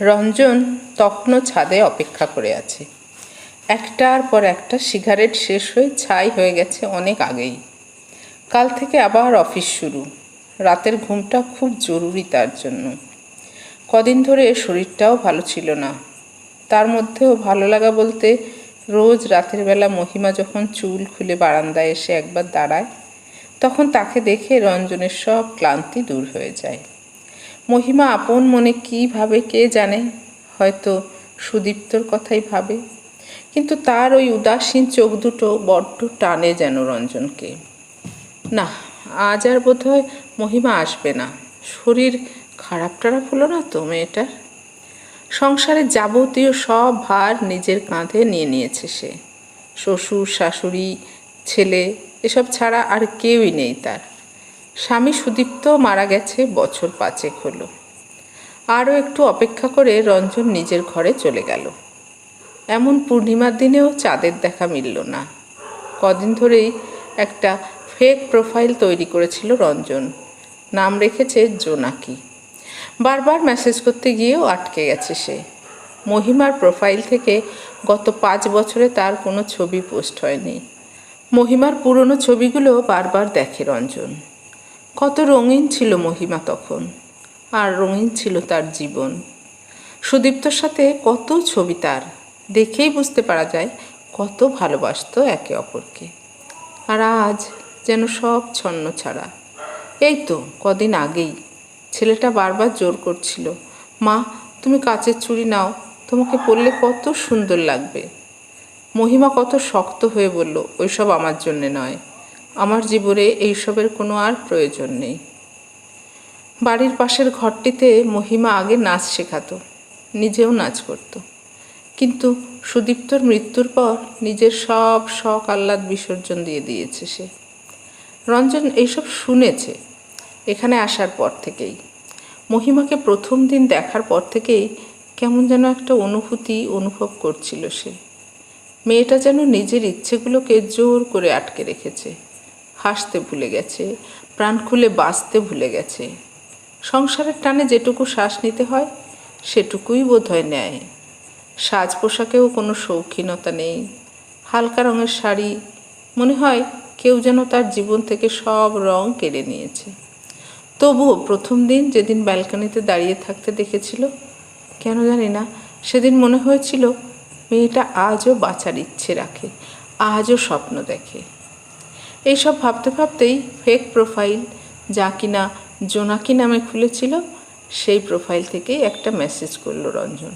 রঞ্জন তখনও ছাদে অপেক্ষা করে আছে। একটার পর একটা সিগারেট শেষ হয়ে ছাই হয়ে গেছে অনেক আগেই। কাল থেকে আবার অফিস শুরু। রাতের ঘুমটা খুব জরুরি তার জন্য। কদিন ধরে শরীরটাও ভালো ছিল না। তার মধ্যেও ভালো লাগা বলতে রোজ রাতের বেলা মহিমা যখন চুল খুলে বারান্দায় এসে একবার দাঁড়ায়, তখন তাকে দেখে রঞ্জনের সব ক্লান্তি দূর হয়ে যায়। মহিমা আপন মনে কী ভাবে, কে জানে? হয়তো সুদীপ্তর কথাই ভাবে। কিন্তু তার ওই উদাসীন চোখ দুটো বড্ড টানে যেন রঞ্জনকে। না, আজ আর বোধহয় মহিমা আসবে না। শরীর খারাপ টারাপ হলো না তো মেয়েটার? সংসারের যাবতীয় সব ভার নিজের কাঁধে নিয়ে নিয়েছে সে। শ্বশুর, শাশুড়ি, ছেলে, এসব ছাড়া আর কেউই নেই তার। স্বামী সুদীপ্ত মারা গেছে, বছর পাঁচেক হলো। আরও একটু অপেক্ষা করে রঞ্জন নিজের ঘরে চলে গেল। এমন পূর্ণিমার দিনেও চাঁদের দেখা মিলল না। কদিন ধরেই একটা ফেক প্রোফাইল তৈরি করেছিল রঞ্জন। নাম রেখেছে জোনাকি। বারবার মেসেজ করতে গিয়েও আটকে গেছে সে। মহিমার প্রোফাইল থেকে গত পাঁচ বছরে তার কোনো ছবি পোস্ট হয়নি। মহিমার পুরনো ছবিগুলো বারবার দেখে রঞ্জন। কত রঙিন ছিল মহিমা তখন, আর রঙিন ছিল তার জীবন। সুদীপ্তর সাথে কত ছবি তার, দেখেই বুঝতে পারা যায় কত ভালোবাসতো একে অপরকে। আর আজ যেন সব ছন্ন ছাড়া। এই তো কদিন আগেই ছেলেটা বারবার জোর করছিল, মা, তুমি কাচের চুড়ি নাও, তোমাকে পরলে কত সুন্দর লাগবে। মহিমা কত শক্ত হয়ে বলল, ওইসব আমার জন্যে নয়। আমার জীবনে এইসবের কোনো আর প্রয়োজন নেই। বাড়ির পাশের ঘরটিতে মহিমা আগে নাচ শেখাতো, নিজেও নাচ করত। কিন্তু সুদীপ্তর মৃত্যুর পর নিজের সব শখ আহ্লাদ বিসর্জন দিয়ে দিয়েছে সে। রঞ্জন এইসব শুনেছে এখানে আসার পর থেকেই। মহিমাকে প্রথম দিন দেখার পর থেকেই কেমন যেন একটা অনুভূতি অনুভব করছিল সে। মেয়েটা যেন নিজের ইচ্ছেগুলোকে জোর করে আটকে রেখেছে। হাসতে ভুলে গেছে, প্রাণ খুলে বাঁচতে ভুলে গেছে। সংসারের টানে যেটুকু শ্বাস নিতে হয়, সেটুকুই বোধ হয় নেয় সাজ পোশাকেও কোনো শৌখিনতা নেই। হালকা রঙের শাড়ি, মনে হয় কেউ যেন তার জীবন থেকে সব রং কেড়ে নিয়েছে। তবুও প্রথম দিন যেদিন ব্যালকনিতে দাঁড়িয়ে থাকতে দেখেছিল, কেন জানি না, সেদিন মনে হয়েছিল, মেয়েটা আজও বাঁচার ইচ্ছে রাখে, আজও স্বপ্ন দেখে। এইসব ভাবতে ভাবতেই ফেক প্রোফাইল যা কিনা জোনাকি নামে খুলেছিল, সেই প্রোফাইল থেকেই একটা মেসেজ করল রঞ্জন।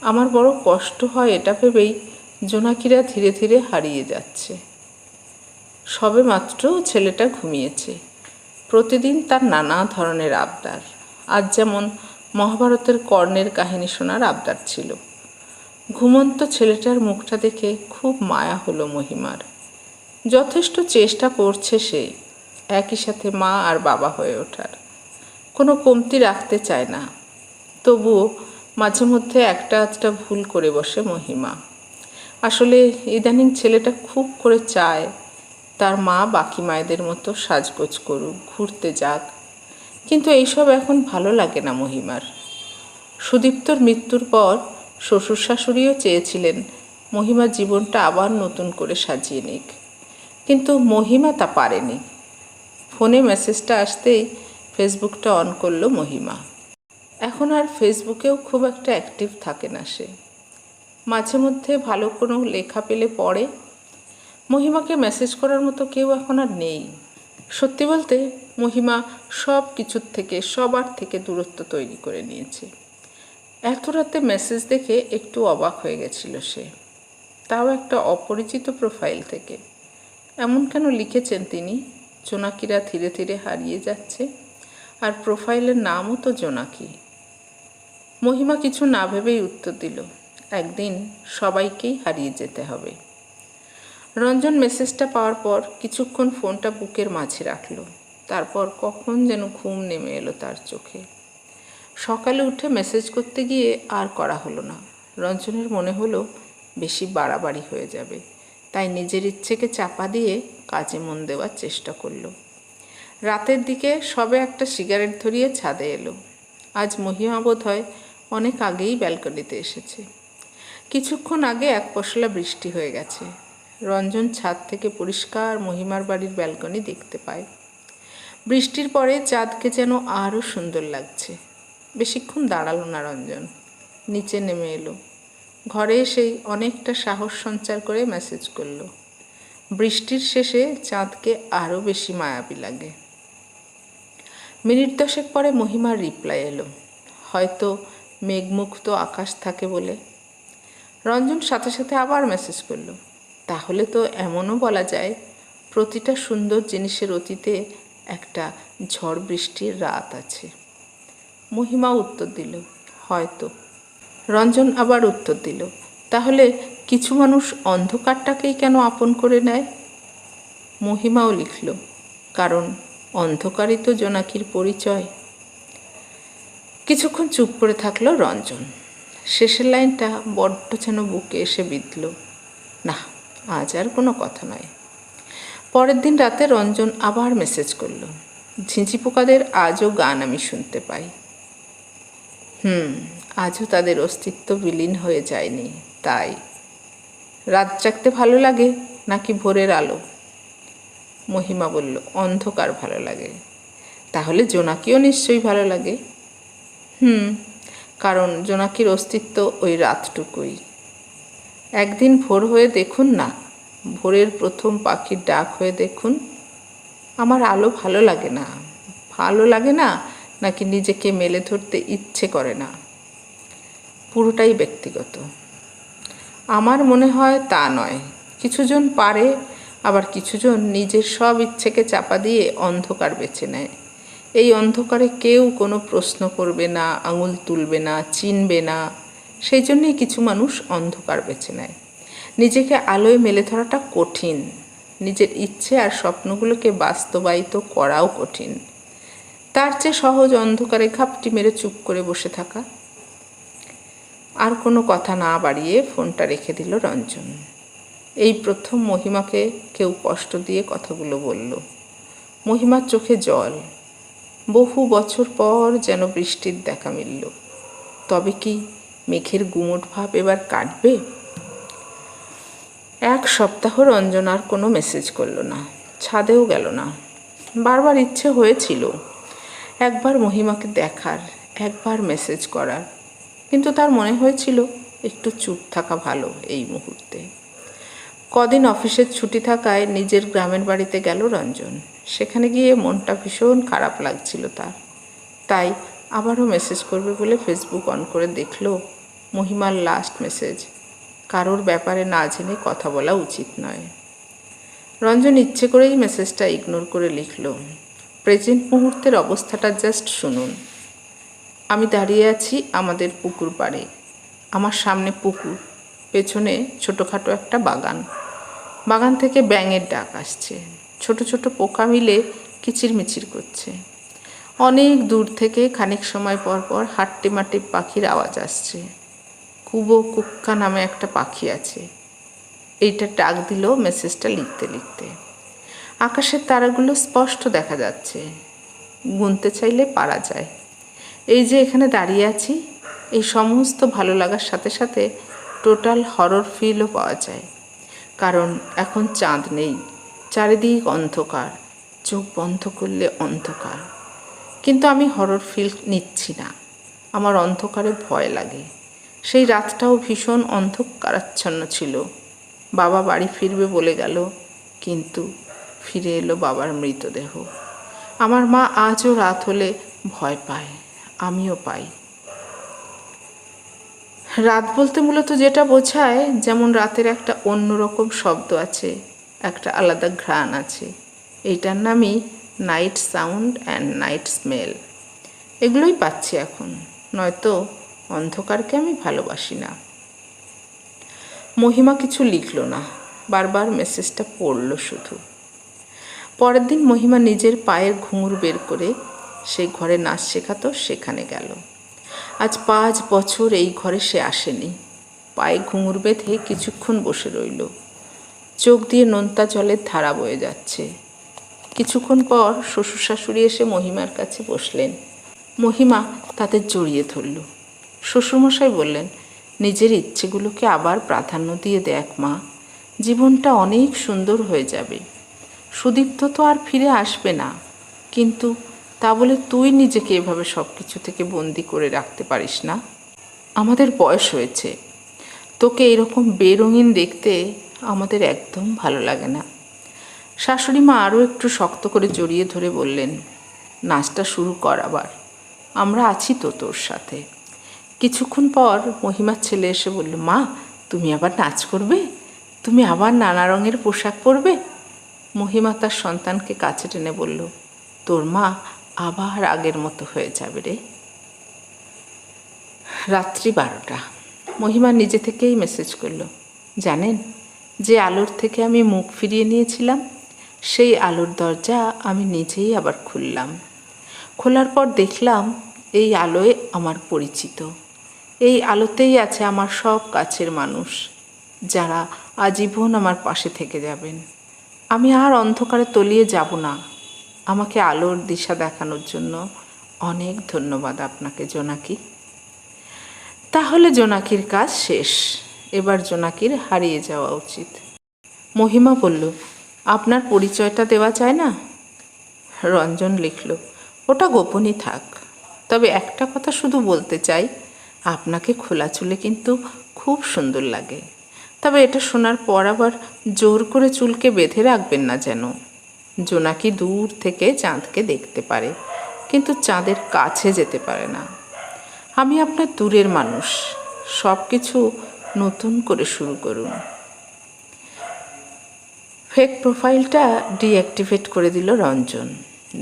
আমার বড় কষ্ট হয় এটা ভেবেই জোনাকিরা ধীরে ধীরে হারিয়ে যাচ্ছে। সবে মাত্র ছেলেটা ঘুমিয়েছে। প্রতিদিন তার নানা ধরনের আবদার। আজ যেমন মহাভারতের কর্ণের কাহিনী শোনার আবদার ছিল। ঘুমন্ত ছেলেটার মুখটা দেখে খুব মায়া হলো মহিমার। যথেষ্ট চেষ্টা করছে সে। একই সাথে মা আর বাবা হয়ে ওঠার। কোনো কমতি রাখতে চায় না। তবুও মাঝে মধ্যে একটা আধটা ভুল করে বসে মহিমা। আসলে ইদানিং ছেলেটা খুব করে চায়, তার মা বাকি মায়েদের মতো সাজগোজ করুক, ঘুরতে যাক। কিন্তু এইসব এখন ভালো লাগে না মহিমার। সুদীপ্তর মৃত্যুর পর শ্বশুর শাশুড়িও চেয়েছিলেন মহিমার জীবনটা আবার নতুন করে সাজিয়ে নিক। কিন্তু মহিমা তা পারেনি। ফোনে মেসেজটা আসতেই ফেসবুকটা অন করল মহিমা। এখন আর ফেসবুকেও খুব একটা অ্যাক্টিভ থাকে না সে। মাঝে মধ্যে ভালো কোনো লেখা পেলে পড়ে। মহিমাকে মেসেজ করার মতো কেউ এখন আর নেই। সত্যি বলতে মহিমা সব কিছুর থেকে, সবার থেকে দূরত্ব তৈরি করে নিয়েছে। এত রাতে মেসেজ দেখে একটু অবাক হয়ে গেছিল সে। তাও একটা অপরিচিত প্রোফাইল থেকে। এমন কেন লিখেছেন তিনি? জোনাকিরা ধীরে ধীরে হারিয়ে যাচ্ছে। আর প্রোফাইলের নামও তো জোনাকি। মহিমা কিছু না ভেবেই উত্তর দিল, একদিন সবাইকেই হারিয়ে যেতে হবে। রঞ্জন মেসেজটা পাওয়ার পর কিছুক্ষণ ফোনটা বুকের মাঝে রাখল। তারপর কখন যেন ঘুম নেমে এলো তার চোখে। সকালে উঠে মেসেজ করতে গিয়ে আর করা হলো না। রঞ্জনের মনে হলো বেশি বাড়াবাড়ি হয়ে যাবে। তাই নিজের ইচ্ছেকে চাপা দিয়ে কাজে মন দেওয়ার চেষ্টা করল। রাতের দিকে সবে একটা সিগারেট ধরিয়ে ছাদে এলো। আজ মহিমা বোধ হয় অনেক আগেই ব্যালকনিতে এসেছে। কিছুক্ষণ আগে এক পশলা বৃষ্টি হয়ে গেছে। রঞ্জন ছাদ থেকে পরিষ্কার মহিমার বাড়ির ব্যালকনি দেখতে পায়। বৃষ্টির পরে চাঁদকে যেন আরও সুন্দর লাগছে। বেশিক্ষণ দাঁড়াল না রঞ্জন। নিচে নেমে এলো। ঘরে এসেই অনেকটা সাহস সঞ্চার করে মেসেজ করল। বৃষ্টির শেষে চাঁদকে আরও বেশি মায়াবী লাগে। মিনিট দশেক পরে মহিমার রিপ্লাই এলো। হয়তো মেঘমুক্ত আকাশ থাকে বলে। রঞ্জন সাথে সাথে আবার মেসেজ করল। তাহলে তো এমনও বলা যায়, প্রতিটা সুন্দর জিনিসের অতীতে একটা ঝড় বৃষ্টির রাত আছে। মহিমা উত্তর দিল, হয়তো। রঞ্জন আবার উত্তর দিল, তাহলে কিছু মানুষ অন্ধকারটাকেই কেন আপন করে নেয়? মহিমাও লিখল, কারণ অন্ধকারই তো জোনাকির পরিচয়। কিছুক্ষণ চুপ করে থাকল রঞ্জন। শেষের লাইনটা বড্ড যেন বুকে এসে বিঁধল, না, আজ আর কোনো কথা নয়। পরের দিন রাতে রঞ্জন আবার মেসেজ করল ঝিঁঝি পোকাদের আজও গান আমি শুনতে পাই। হুম আজও তাদের অস্তিত্ব বিলীন হয়ে যায়নি, তাই। রাত জাগতে ভালো লাগে নাকি ভোরের আলো? মহিমা বলল, অন্ধকার ভালো লাগে। তাহলে জোনাকিও নিশ্চয়ই ভালো লাগে। হুম, কারণ জোনাকির অস্তিত্ব ওই রাতটুকুই। একদিন ভোর হয়ে দেখুন না, ভোরের প্রথম পাখির ডাক হয়ে দেখুন, আমার আলো ভালো লাগে না। ভালো লাগে না নাকি নিজেকে মেলে ধরতে ইচ্ছে করে না? পুরোটাই ব্যক্তিগত। আমার মনে হয় তা নয়। কিছুজন পারে, আবার কিছুজন নিজের সব ইচ্ছেকে চাপা দিয়ে অন্ধকার বেছে নেয়। এই অন্ধকারে কেউ কোনো প্রশ্ন করবে না, আঙুল তুলবে না, চিনবে না। সেই জন্যই কিছু মানুষ অন্ধকার বেছে নেয়। নিজেকে আলোয় মেলে ধরাটা কঠিন। নিজের ইচ্ছে আর স্বপ্নগুলোকে বাস্তবায়িত করাও কঠিন। তার চেয়ে সহজ অন্ধকারে ঘাপটি মেরে চুপ করে বসে থাকা আর কোনো কথা না বাড়িয়ে ফোনটা রেখে দিল রঞ্জন। এই প্রথম মহিমাকে কেউ কষ্ট দিয়ে কথাগুলো বলল। মহিমার চোখে জল। বহু বছর পর যেন বৃষ্টির দেখা মিলল। তবে কি মেঘের গুমট ভাব এবার কাটবে? এক সপ্তাহ রঞ্জন আর কোনো মেসেজ করল না, ছাদেও গেল না। বারবার ইচ্ছে হয়েছিল একবার মহিমাকে দেখার, একবার মেসেজ করার। কিন্তু তার মনে হয়েছিল একটু চুপ থাকা ভালো এই মুহূর্তে। কদিন অফিসের ছুটি থাকায় নিজের গ্রামের বাড়িতে গেল রঞ্জন। সেখানে গিয়ে মনটা ভীষণ খারাপ লাগছিল তার। তাই আবারও মেসেজ করবে বলে ফেসবুক অন করে দেখল মহিমার লাস্ট মেসেজ কারোর ব্যাপারে না জেনে কথা বলা উচিত নয়। রঞ্জন ইচ্ছে করেই মেসেজটা ইগনোর করে লিখল। প্রেজেন্ট মুহূর্তের অবস্থাটা জাস্ট শুনুন। আমি দাঁড়িয়ে আছি আমাদের পুকুর পাড়ে। আমার সামনে পুকুর, পেছনে ছোটোখাটো একটা বাগান। বাগান থেকে ব্যাঙের ডাক আসছে। ছোট ছোট পোকা মিলে কিচিরমিচির করছে। অনেক দূর থেকে খানিক সময় পর পর হাট্টিমাটি পাখির আওয়াজ আসছে। কুবো কুক্কা নামে একটা পাখি আছে। এইটা ডাক দিল মেসেজটা লিখতে লিখতে। আকাশের তারাগুলো স্পষ্ট দেখা যাচ্ছে। গুনতে চাইলে পারা যায়। এই যে এখানে দাঁড়িয়ে আছি, এই সমস্ত ভালো লাগার সাথে সাথে টোটাল হরর ফিলও পাওয়া যায়। কারণ এখন চাঁদ নেই, চারিদিক অন্ধকার, চোখ বন্ধ করলে অন্ধকার। কিন্তু আমি হরর ফিল নিচ্ছি না, আমার অন্ধকারে ভয় লাগে। সেই রাতটাও ভীষণ অন্ধকারাচ্ছন্ন ছিল। বাবা বাড়ি ফিরবে বলে গেল, কিন্তু ফিরে এলো বাবার মৃতদেহ। আমার মা আজও রাত হলে ভয় পায়। আমিও পাই। রাত বলতে মূলত যেটা বোঝায়, যেমন রাতের একটা অন্যরকম শব্দ আছে, একটা আলাদা ঘ্রাণ আছে। এইটার নামই night sound and night smell এগুলোই পাচ্ছি এখন, নয়তো অন্ধকারকে আমি ভালোবাসি না। মহিমা কিছু লিখল না, বারবার মেসেজটা পড়ল শুধু। পরের দিন মহিমা নিজের পায়ের ঘুঙুর বের করে সেই ঘরে নাচ শেখাতো, সেখানে গেল। আজ পাঁচ বছর এই ঘরে সে আসেনি। পায়ে ঘুঙুর বেঁধে কিছুক্ষণ বসে রইল। চোখ দিয়ে নোনতা জলের ধারা বয়ে যাচ্ছে। কিছুক্ষণ পর শ্বশুর শাশুড়ি এসে মহিমার কাছে বসলেন। মহিমা তাদের জড়িয়ে ধরল। শ্বশুরমশাই বললেন, নিজের ইচ্ছেগুলোকে আবার প্রাধান্য দিয়ে দেখ মা। জীবনটা অনেক সুন্দর হয়ে যাবে। সুদীপ্ত তো আর ফিরে আসবে না। কিন্তু তা বলে তুই নিজেকে এভাবে সব কিছু থেকে বন্দি করে রাখতে পারিস না। আমাদের বয়স হয়েছে। তোকে এরকম বেরঙিন দেখতে আমাদের একদম ভালো লাগে না। শাশুড়ি মা আরও একটু শক্ত করে জড়িয়ে ধরে বললেন, নাচটা শুরু কর আবার। আমরা আছি তো তোর সাথে। কিছুক্ষণ পর মহিমার ছেলে এসে বলল, মা, তুমি আবার নাচ করবে? তুমি আবার নানা রঙের পোশাক পরবে? মহিমা তার সন্তানকে কাছে টেনে বলল, তোর মা আবার আগের মতো হয়ে যাবে রে। রাত্রি বারোটা। মহিমা নিজে থেকেই মেসেজ করল। জানেন, যে আলোর থেকে আমি মুখ ফিরিয়ে নিয়েছিলাম, সেই আলোর দরজা আমি নিজেই আবার খুললাম। খোলার পর দেখলাম এই আলোয় আমার পরিচিত। এই আলোতেই আছে আমার সব কাছের মানুষ, যারা আজীবন আমার পাশে থেকে যাবেন। আমি আর অন্ধকারে তলিয়ে যাব না। আমাকে আলোর দিশা দেখানোর জন্য অনেক ধন্যবাদ আপনাকে, জোনাকি। তাহলে জোনাকির কাজ শেষ। এবার জোনাকির হারিয়ে যাওয়া উচিত। মহিমা বলল, আপনার পরিচয়টা দেওয়া যায় না? রঞ্জন লিখল, ওটা গোপনই থাক। তবে একটা কথা শুধু বলতে চাই, আপনাকে খোলা চুলে কিন্তু খুব সুন্দর লাগে। তবে এটা শোনার পর আবার জোর করে চুলকে বেঁধে রাখবেন না যেন। জোনাকি দূর থেকে চাঁদকে দেখতে পারে, কিন্তু চাঁদের কাছে যেতে পারে না। আমি আপনার দূরের মানুষ সব কিছু নতুন করে শুরু করুন। ফেক প্রোফাইলটা ডিঅ্যাক্টিভেট করে দিল রঞ্জন।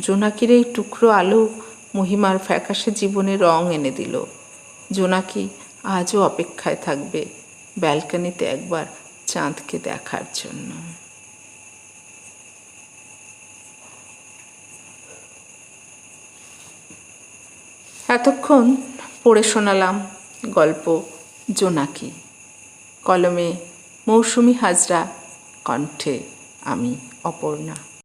জোনাকির এই টুকরো আলো মহিমার ফ্যাকাশে জীবনে রং এনে দিল। জোনাকি আজও অপেক্ষায় থাকবে ব্যালকনিতে একবার চাঁদকে দেখার জন্য। এতক্ষণ পড়ে শোনালাম গল্প জোনাকি। কলমে মৌসুমি হাজরা কণ্ঠে আমি অপর্ণা।